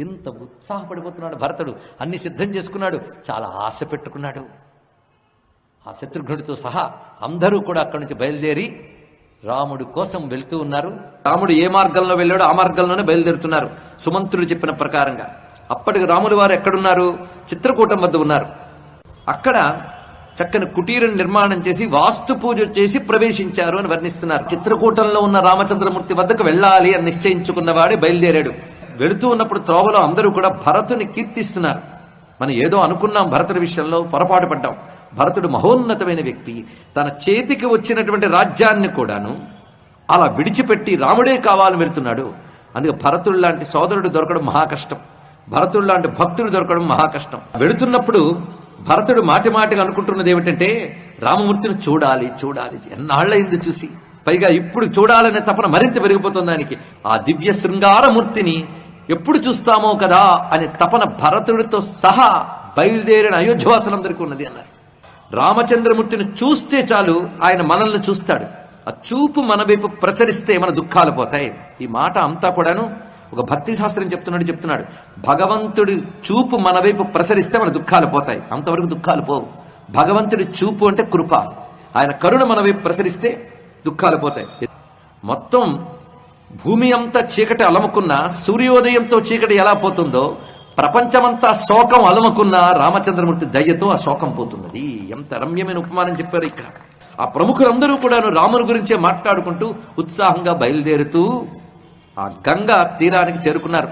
ఇంత ఉత్సాహపడిపోతున్నాడు భరతుడు. అన్ని సిద్ధం చేసుకున్నాడు. చాలా ఆశ పెట్టుకున్నాడు. ఆ శత్రుఘ్నుడితో సహా అందరూ కూడా అక్కడి నుంచి బయలుదేరి రాముడు కోసం వెళ్తూ ఉన్నారు. రాముడు ఏ మార్గంలో వెళ్ళాడో ఆ మార్గంలోనే బయలుదేరుతున్నారు. సుమంత్రుడు చెప్పిన ప్రకారంగా. అప్పటికి రాములు వారు ఎక్కడున్నారు? చిత్రకూటం వద్ద ఉన్నారు. అక్కడ చక్కని కుటీరం నిర్మాణం చేసి వాస్తు పూజ చేసి ప్రవేశించారు అని వర్ణిస్తున్నారు. చిత్రకూటంలో ఉన్న రామచంద్రమూర్తి వద్దకు వెళ్ళాలి అని నిశ్చయించుకున్నవాడే బయలుదేరాడు. వెళుతూ ఉన్నప్పుడు త్రోవలో అందరూ కూడా భరతుని కీర్తిస్తున్నారు. మనం ఏదో అనుకున్నాం భరతుడి విషయంలో పొరపాటు పడ్డాం. భరతుడు మహోన్నతమైన వ్యక్తి. తన చేతికి వచ్చినటువంటి రాజ్యాన్ని కూడాను అలా విడిచిపెట్టి రాముడే కావాలని వెళ్తున్నాడు. అందుకే భరతుడు లాంటి సోదరుడు దొరకడం మహా కష్టం. భరతుడు లాంటి భక్తుడు దొరకడం మహా కష్టం. వెళుతున్నప్పుడు భరతుడు మాటి మాటిగా అనుకుంటున్నది ఏమిటంటే రామమూర్తిని చూడాలి చూడాలి. ఎన్నాళ్ళైంది చూసి. పైగా ఇప్పుడు చూడాలనే తపన మరింత పెరిగిపోతుంది దానికి. ఆ దివ్య శృంగారమూర్తిని ఎప్పుడు చూస్తామో కదా అనే తపన భరతుడితో సహా బయలుదేరిన అయోధ్యవాసులందరికీ ఉన్నది అన్నారు. రామచంద్రమూర్తిని చూస్తే చాలు ఆయన మనల్ని చూస్తాడు. ఆ చూపు మన వైపు ప్రసరిస్తే మన దుఃఖాలు పోతాయి. ఈ మాట అంతా కూడాను ఒక భక్తి శాస్త్రం చెప్తున్నాడు చెప్తున్నాడు. భగవంతుడి చూపు మన వైపు ప్రసరిస్తే మన దుఃఖాలు పోతాయి. అంతవరకు దుఃఖాలు పోవు. భగవంతుడి చూపు అంటే కృప. ఆయన కరుణ మన వైపు ప్రసరిస్తే దుఃఖాలు పోతాయి. మొత్తం భూమి అంతా చీకటి అలముకున్న సూర్యోదయంతో చీకటి ఎలా పోతుందో ప్రపంచమంతా శోకం అలముకున్న రామచంద్రమూర్తి దయ్యతో ఆ శోకం పోతున్నది. ఎంత రమ్యమైన ఉపమానం చెప్పారు ఇక్కడ. ఆ ప్రముఖులందరూ కూడాను రాముని గురించే మాట్లాడుకుంటూ ఉత్సాహంగా బయలుదేరుతూ ఆ గంగా తీరానికి చేరుకున్నారు.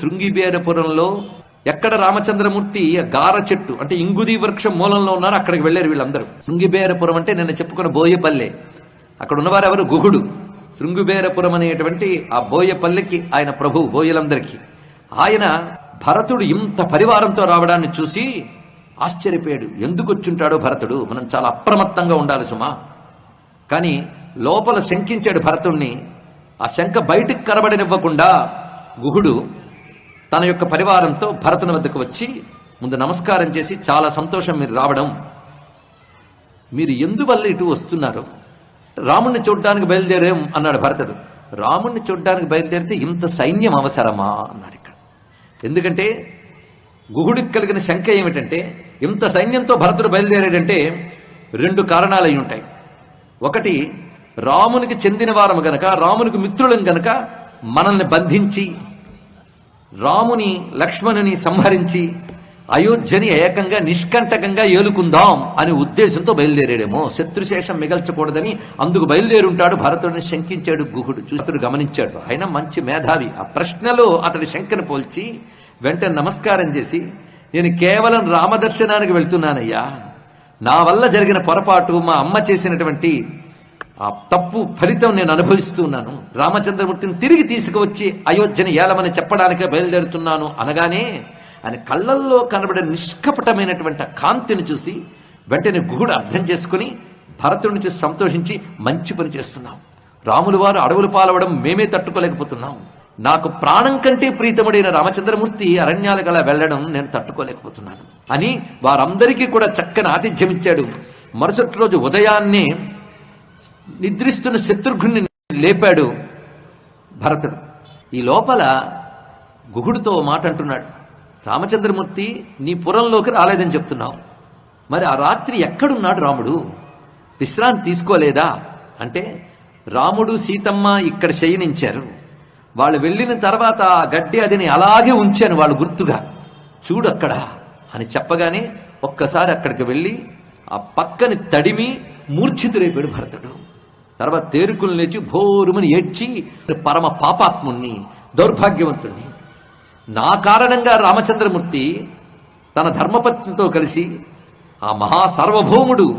శృంగిబేరపురంలో ఎక్కడ రామచంద్రమూర్తి గార చెట్టు అంటే ఇంగుది వృక్షం మూలంలో ఉన్నారు అక్కడికి వెళ్ళారు వీళ్ళందరూ. శృంగిబేరపురం అంటే నేను చెప్పుకున్న బోయపల్లె. అక్కడ ఉన్నవారు ఎవరు గుహుడు. శృంగుబేరపురం అనేటువంటి ఆ బోయపల్లెకి ఆయన ప్రభు బోయలందరికీ. ఆయన భరతుడు ఇంత పరివారంతో రావడాన్ని చూసి ఆశ్చర్యపోయాడు. ఎందుకు వచ్చుంటాడో భరతుడు? మనం చాలా అప్రమత్తంగా ఉండాలి సుమా. కానీ లోపల శంకించాడు భరతుణ్ణి. ఆ శంక బయటికి కనబడనివ్వకుండా గుహుడు తన యొక్క పరివారంతో భరతుని వద్దకు వచ్చి ముందు నమస్కారం చేసి చాలా సంతోషం మీరు రావడం. మీరు ఎందువల్ల ఇటు వస్తున్నారు? రాముణ్ణి చూడ్డానికి బయలుదేరేం అన్నాడు భరతుడు. రాముణ్ణి చూడ్డానికి బయలుదేరితే ఇంత సైన్యం అవసరమా అన్నాడు ఇక్కడ. ఎందుకంటే గుహుడికి కలిగిన శంక ఏమిటంటే ఇంత సైన్యంతో భరతుడు బయలుదేరాడంటే రెండు కారణాలు అయి ఉంటాయి. ఒకటి రామునికి చెందిన వారం గనక రామునికి మిత్రులం గనక మనల్ని బంధించి రాముని లక్ష్మణుని సంహరించి అయోధ్యని ఏకంగా నిష్కంటకంగా ఏలుకుందాం అనే ఉద్దేశంతో బయలుదేరాడేమో. శత్రుశేషం మిగల్చకూడదని అందుకు బయలుదేరుంటాడు. భరతుడిని శంకించాడు గుహుడు. చూస్తుడు గమనించాడు. ఆయన మంచి మేధావి. ఆ ప్రశ్నలో అతడి శంకను పోల్చి వెంటనే నమస్కారం చేసి నేను కేవలం రామదర్శనానికి వెళ్తున్నానయ్యా. నా వల్ల జరిగిన పొరపాటు మా అమ్మ చేసినటువంటి ఆ తప్పు ఫలితం నేను అనుభవిస్తున్నాను. రామచంద్రమూర్తిని తిరిగి తీసుకువచ్చి అయోధ్యని ఏలమని చెప్పడానికే బయలుదేరుతున్నాను అనగానే ఆయన కళ్ళల్లో కనబడే నిష్కపటమైనటువంటి కాంతిని చూసి వెంటనే గుహుడు అర్థం చేసుకుని భరతుడిని చూసి సంతోషించి మంచి పని చేస్తున్నాం రాములు వారు అడవులు పాలవడం మేమే తట్టుకోలేకపోతున్నాం. నాకు ప్రాణం కంటే ప్రీతముడైన రామచంద్రమూర్తి అరణ్యాల గల వెళ్ళడం నేను తట్టుకోలేకపోతున్నాను. అని వారందరికీ కూడా చక్కని ఆతిథ్యం ఇచ్చాడు. మరుసటి రోజు ఉదయాన్నే నిద్రిస్తున్న శత్రుఘ్ని లేపాడు భరతుడు. ఈ లోపల గుహుడితో మాట అంటున్నాడు రామచంద్రమూర్తి నీ పురంలోకి రాలేదని చెప్తున్నావు. మరి ఆ రాత్రి ఎక్కడున్నాడు రాముడు? విశ్రాంతి తీసుకోలేదా? అంటే రాముడు సీతమ్మ ఇక్కడ శయనించారు. వాళ్ళు వెళ్ళిన తర్వాత ఆ గడ్డి అదిని అలాగే ఉంచాను వాళ్ళు గుర్తుగా. చూడు అక్కడ అని చెప్పగానే ఒక్కసారి అక్కడికి వెళ్ళి ఆ పక్కని తడిమి మూర్ఛితురైపోయాడు భరతుడు. తర్వాత తేరుకులు లేచి భోరుమని ఏడ్చి పరమ పాపాత్ముణ్ణి దౌర్భాగ్యవంతుణ్ణి నా కారణంగా రామచంద్రమూర్తి తన ధర్మపత్నితో కలిసి ఆ మహా సార్వభౌముడు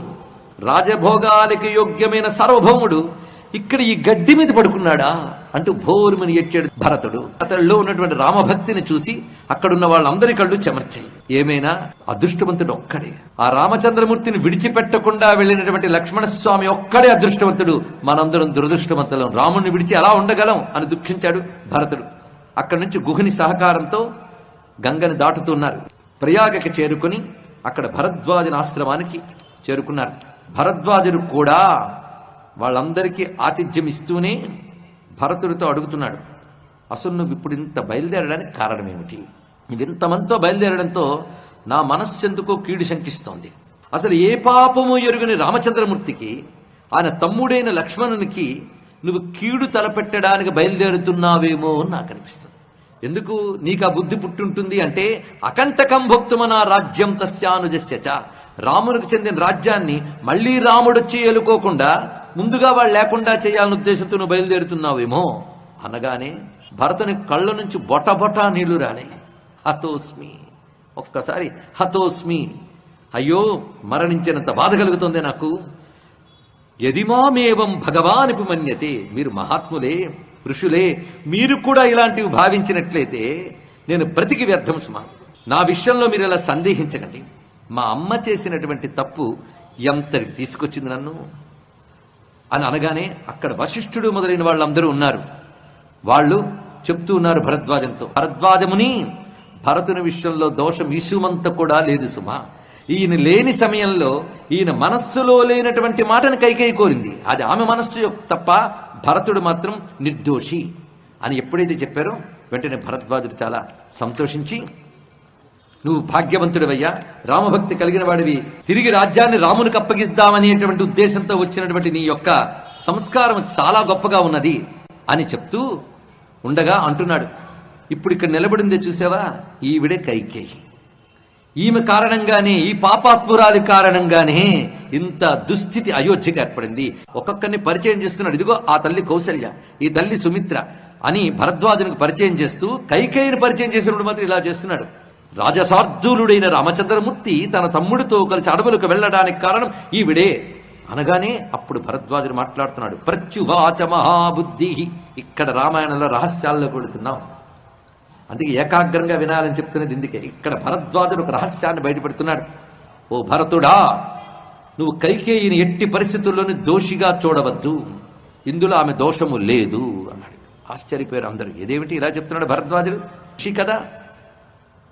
రాజభోగాలకి యోగ్యమైన సార్వభౌముడు ఇక్కడ ఈ గడ్డి మీద పడుకున్నాడా అంటూ భోరుమని ఎచ్చాడు భరతుడు. అతడిలో ఉన్నటువంటి రామభక్తిని చూసి అక్కడున్న వాళ్ళందరి కళ్ళు చెమర్చాయి. ఏమైనా? అదృష్టవంతుడు ఒక్కడే. ఆ రామచంద్రమూర్తిని విడిచిపెట్టకుండా వెళ్ళినటువంటి లక్ష్మణస్వామి ఒక్కడే అదృష్టవంతుడు. మనందరం దురదృష్టవంతులం. రాముణ్ణి విడిచి ఎలా ఉండగలం అని దుఃఖించాడు భరతుడు. అక్కడి నుంచి గుహని సహకారంతో గంగని దాటుతున్నారు. ప్రయాగకి చేరుకుని అక్కడ భరద్వాజుని ఆశ్రమానికి చేరుకున్నారు. భరద్వాజుడు కూడా వాళ్ళందరికీ ఆతిథ్యం ఇస్తూనే భరతుడితో అడుగుతున్నాడు. అసలు నువ్వు ఇప్పుడు ఇంత బయలుదేరడానికి కారణం ఏమిటి నువ్వు బయలుదేరడంతో నా మనస్సెందుకో కీడు శంకిస్తోంది. అసలు ఏ పాపము ఎరుగని రామచంద్రమూర్తికి ఆయన తమ్ముడైన లక్ష్మణునికి నువ్వు కీడు తలపెట్టడానికి బయలుదేరుతున్నావేమో అని నాకు అనిపిస్తుంది. ఎందుకు? నీకు ఆ బుద్ధి పుట్టుంటుంది అంటే అకంతకం భక్తుమన రాజ్యం తస్యానుజస్యచ. రామునికి చెందిన రాజ్యాన్ని మళ్ళీ రాముడొచ్చి ఏలుకోకుండా ముందుగా వాళ్ళు లేకుండా చేయాలని ఉద్దేశంతో నువ్వు బయలుదేరుతున్నావేమో అనగానే భరతుని కళ్ళ నుంచి బొటబొటా నీళ్ళు రాలే. హతోస్మి. ఒక్కసారి హతోస్మి. అయ్యో మరణించినంత బాధ కలుగుతుంది నాకు. యదిమామేవం భగవానిపు మన్యతే మీరు మహాత్ములే ఋషులే మీరు కూడా ఇలాంటివి భావించినట్లయితే నేను బ్రతికి వ్యర్థం సుమా. నా విషయంలో మీరు ఇలా సందేహించకండి. మా అమ్మ చేసినటువంటి తప్పు ఎంతటి తీసుకొచ్చింది నన్ను? అని అనగానే అక్కడ వశిష్ఠుడు మొదలైన వాళ్ళందరూ ఉన్నారు. వాళ్ళు చెప్తూ ఉన్నారు భరద్వాజంతో. భరద్వాజముని భరతుని విషయంలో దోషం ఈసుమంత కూడా లేదు సుమా. ఈయన లేని సమయంలో ఈయన మనస్సులో లేనటువంటి మాటను కైకేయి కోరింది. అది ఆమె మనస్సు తప్ప భరతుడు మాత్రం నిర్దోషి అని ఎప్పుడైతే చెప్పారో వెంటనే భరద్వాజుడు చాలా సంతోషించి నువ్వు భాగ్యవంతుడివయ్యా. రామభక్తి కలిగిన వాడివి. తిరిగి రాజ్యాన్ని రామునికి అప్పగిద్దామనేటువంటి ఉద్దేశంతో వచ్చినటువంటి నీ యొక్క సంస్కారం చాలా గొప్పగా ఉన్నది అని చెప్తూ ఉండగా అంటున్నాడు. ఇప్పుడు ఇక్కడ నిలబడిందే చూసావా? ఈవిడే కైకేయి. ఈమె కారణంగానే ఈ పాపాత్మురాలి కారణంగానే ఇంత దుస్థితి అయోధ్యకు ఏర్పడింది. ఒక్కొక్కరిని పరిచయం చేస్తున్నాడు. ఇదిగో ఆ తల్లి కౌసల్య ఈ తల్లి సుమిత్ర అని భరద్వాజునికి పరిచయం చేస్తూ కైకేయిని పరిచయం చేసినప్పుడు మాత్రం ఇలా చేస్తున్నాడు. రాజసార్జునుడైన రామచంద్రమూర్తి తన తమ్ముడితో కలిసి అడవులకు వెళ్ళడానికి కారణం ఈవిడే. అనగానే అప్పుడు భరద్వాజుడు మాట్లాడుతున్నాడు. ప్రత్యువాచ మహాబుద్ధి. ఇక్కడ రామాయణంలో రహస్యాల్లో కొడుతున్నాం అందుకే ఏకాగ్రంగా వినాలని చెప్తున్నది ఇందుకే. ఇక్కడ భరద్వాజుడు ఒక రహస్యాన్ని బయటపెడుతున్నాడు. ఓ భరతుడా నువ్వు కైకేయిని ఎట్టి పరిస్థితుల్లోని దోషిగా చూడవద్దు. ఇందులో ఆమె దోషము లేదు. అన్నాడు. ఆశ్చర్యపోయారు అందరూ. ఇదేమిటి ఇలా చెప్తున్నాడు భరద్వాజుడు? ఋషి కదా.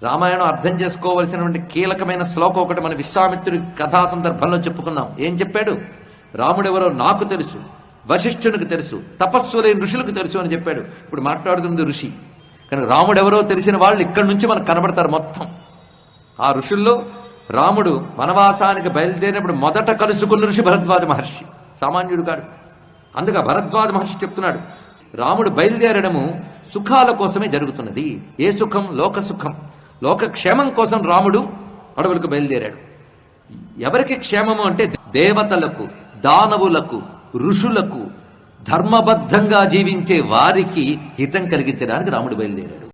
రామాయణం అర్థం చేసుకోవలసినటువంటి కీలకమైన శ్లోకం ఒకటి మన విశ్వామిత్రుడి కథా సందర్భంలో చెప్పుకున్నాం. ఏం చెప్పాడు? రాముడెవరో నాకు తెలుసు వశిష్ఠునికి తెలుసు తపస్సులైన ఋషులకు తెలుసు అని చెప్పాడు. ఇప్పుడు మాట్లాడుతుంది ఋషి. కనుక రాముడెవరో తెలిసిన వాళ్ళు ఇక్కడి నుంచి మనకు కనబడతారు మొత్తం. ఆ ఋషుల్లో రాముడు వనవాసానికి బయలుదేరినప్పుడు మొదట కలుసుకున్న ఋషి భరద్వాజ మహర్షి సామాన్యుడు కాడు. అందుక భరద్వాజ మహర్షి చెప్తున్నాడు రాముడు బయలుదేరడము సుఖాల కోసమే జరుగుతున్నది. ఏ సుఖం? లోక సుఖం. లోక క్షేమం కోసం రాముడు అడవులకు బయలుదేరాడు. ఎవరికి క్షేమము అంటే దేవతలకు దానవులకు ఋషులకు ధర్మబద్ధంగా జీవించే వారికి హితం కలిగించడానికి రాముడు బయలుదేరాడు.